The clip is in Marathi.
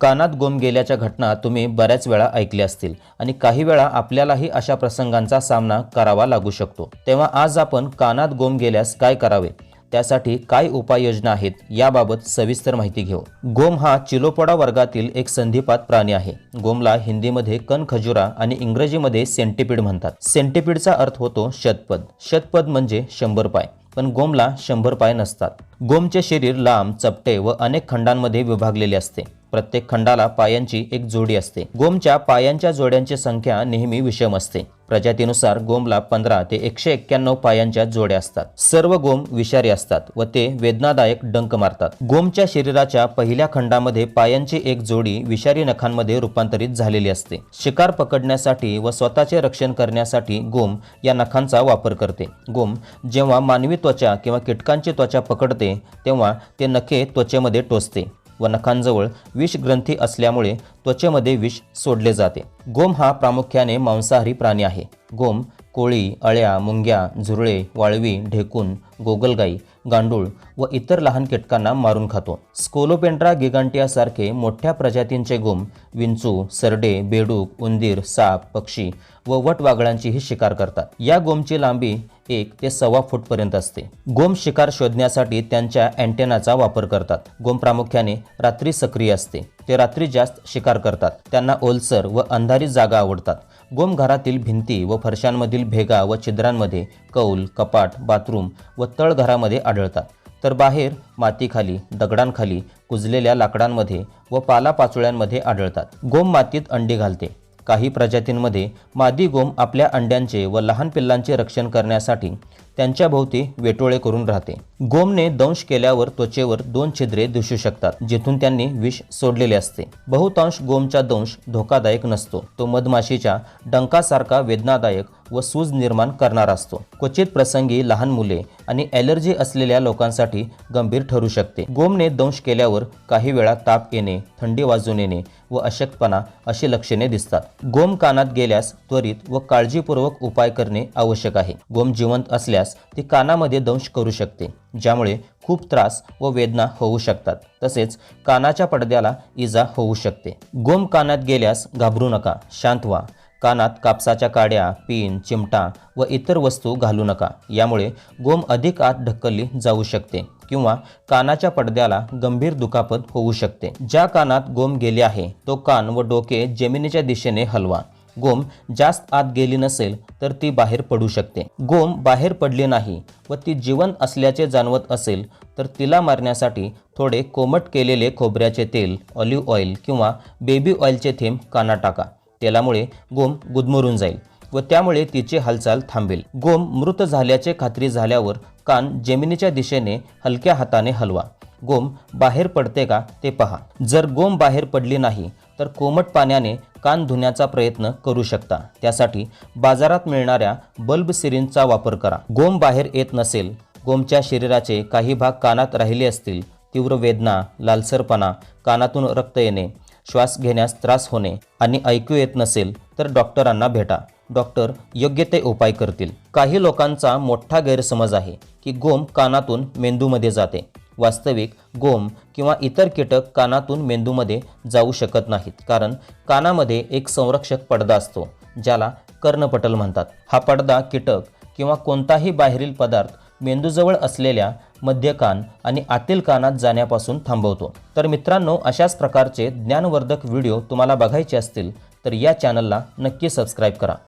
कानात गोम गेल्याच्या घटना तुम्ही बऱ्याच वेळा ऐकल्या असतील आणि काही वेळा आपल्यालाही अशा प्रसंगांचा सामना करावा लागू शकतो. तेव्हा आज आपण कानात गोम गेल्यास काय करावे? त्यासाठी काय उपाययोजना आहेत? याबाबत सविस्तर माहिती घेऊ. गोम हा चिलोपोडा वर्गातील एक संधिपात प्राणी आहे. गोमला हिंदीमध्ये कनखजुरा आणि इंग्रजीमध्ये सेंटिपीड म्हणतात. सेंटिपीडचा अर्थ होतो शतपद. शतपद म्हणजे शंभर पाय. पण गोमला शंभर पाय नसतात. गोमचे शरीर लांब चपटे व अनेक खंडांमध्ये विभागलेले असते. प्रत्येक खंडाला पायांची एक जोडी असते. गोमच्या पायांच्या जोड्यांची संख्या नेहमी विषम असते. प्रजातीनुसार गोमला पंधरा ते एकशे एक्क्याण्णव पायांच्या जोड्या असतात. सर्व गोम विषारी असतात व ते वेदनादायक डंक मारतात. गोमच्या शरीराच्या पहिल्या खंडामध्ये पायांची एक जोडी विषारी नखांमध्ये रूपांतरित झालेली असते. शिकार पकडण्यासाठी व स्वतःचे रक्षण करण्यासाठी गोम या नखांचा वापर करते. गोम जेव्हा मानवी त्वचा किंवा कीटकांची त्वचा पकडते तेव्हा ते नखे त्वचेमध्ये टोचते. व नखांजवळ विष ग्रंथी असल्यामुळे त्वचेमध्ये विष सोडले जाते. गोम हा प्रामुख्याने मांसाहारी प्राणी आहे. गोम कोळी अळ्या मुंग्या झुरळे वाळवी ढेकून गोगलगाई गांडूळ व इतर लहान कीटकांना मारून खातो. स्कोलोपेंड्रा गिगांटियासारखे मोठ्या प्रजातींचे गोम विंचू सरडे बेडूक उंदीर साप पक्षी व वटवागळांचीही शिकार करतात. या गोमची लांबी एक ते सव्वा फूटपर्यंत असते. गोम शिकार शोधण्यासाठी त्यांच्या अँटेनाचा वापर करतात. गोम प्रामुख्याने रात्री सक्रिय असते. ते रात्री जास्त शिकार करतात. त्यांना ओलसर व अंधारी जागा आवडतात. गोम घरातील भिंती व फरशांमधील भेगा व छिद्रांमध्ये कौल कपाट बाथरूम व तळघरामध्ये आढळतात. तर बाहेर मातीखाली दगडांखाली कुजलेल्या लाकडांमध्ये व पालापाचोळ्यांमध्ये आढळतात. गोम मातीत अंडी घालते. काही प्रजातींमध्ये मादी गोम आपल्या अंड्यांचे व लहान पिल्लांचे रक्षण करण्यासाठी त्यांच्या भोवती वेटोळे करून राहते. गोमने दंश केल्यावर त्वचेवर दोन छिद्रे दिसू शकतात जिथून त्यांनी विष सोडलेले असते. बहुतांश गोमचा दंश धोकादायक नसतो. तो मधमाशीच्या डंकासारखा वेदनादायक व सूज निर्माण करणारा असतो. क्वचित प्रसंगी लहान मुले आणि ॲलर्जी असलेल्या लोकांसाठी गंभीर ठरू शकते. गोमने दंश केल्यावर काही वेळा ताप येणे थंडी वाजून येणे व अशक्तपणा अशी लक्षणे दिसतात. गोम कानात गेल्यास त्वरित व काळजीपूर्वक उपाय करणे आवश्यक आहे. गोम जिवंत असल्यास ती कानामध्ये दंश करू शकते ज्यामुळे खूप त्रास व वेदना होऊ शकतात. तसेच कानाच्या पडद्याला इजा होऊ शकते. गोम कानात गेल्यास घाबरू नका शांत व्हा. कानात कापसाच्या काड्या पिन चिमटा व इतर वस्तू घालू नका. यामुळे गोम अधिक आत ढकलली जाऊ शकते किंवा कानाच्या पडद्याला गंभीर दुखापत होऊ शकते. ज्या कानात गोम गेले आहे तो कान व डोके जमिनीच्या दिशेने हलवा. गोम जास्त आत गेली नसेल तर ती बाहेर पडू शकते. गोम बाहेर पडली नाही व ती जिवंत असल्याचे जाणवत असेल तर तिला मारण्यासाठी थोडे कोमट केलेले खोबऱ्याचे तेल ऑलिव्ह ऑइल किंवा बेबी ऑइलचे थेंब काना टाका. तेलामुळे गोम गुदमरून जाईल व त्यामुळे तिची हालचाल थांबेल. गोम मृत झाल्याचे खात्री झाल्यावर कान जमिनीच्या दिशेने हलक्या हाताने हलवा. गोम बाहेर पडते का ते पहा. जर गोम बाहेर पडली नाही तर कोमट पाण्याने कान धुण्याचा प्रयत्न करू शकता. त्यासाठी बाजारात मिळणाऱ्या बल्ब सिरिंजचा वापर करा. गोम बाहेर येत नसेल गोमच्या शरीराचे काही भाग कानात राहिले असतील तीव्र वेदना लालसरपणा कानातून रक्त येणे श्वास घेण्यास त्रास होणे आणि ऐकू येत नसेल तर डॉक्टरांना भेटा. डॉक्टर योग्य ते उपाय करतील. काही लोकांचा मोठा गैरसमज आहे की गोम कानातून मेंदूमध्ये जाते. वास्तविक गोम किंवा इतर कीटक कानातून मेंदूमध्ये जाऊ शकत नाहीत. कारण कानामध्ये एक संरक्षक पडदा असतो ज्याला कर्णपटल म्हणतात. हा पडदा कीटक किंवा कोणताही बाहेरील पदार्थ मेंदूजवळ असलेल्या मध्य कान आणि आतील कानात जाण्यापासून थांबवतो. तर मित्रांनो अशाच प्रकारचे ज्ञानवर्धक व्हिडिओ तुम्हाला बघायचे असतील तर या चॅनलला नक्की सबस्क्राईब करा.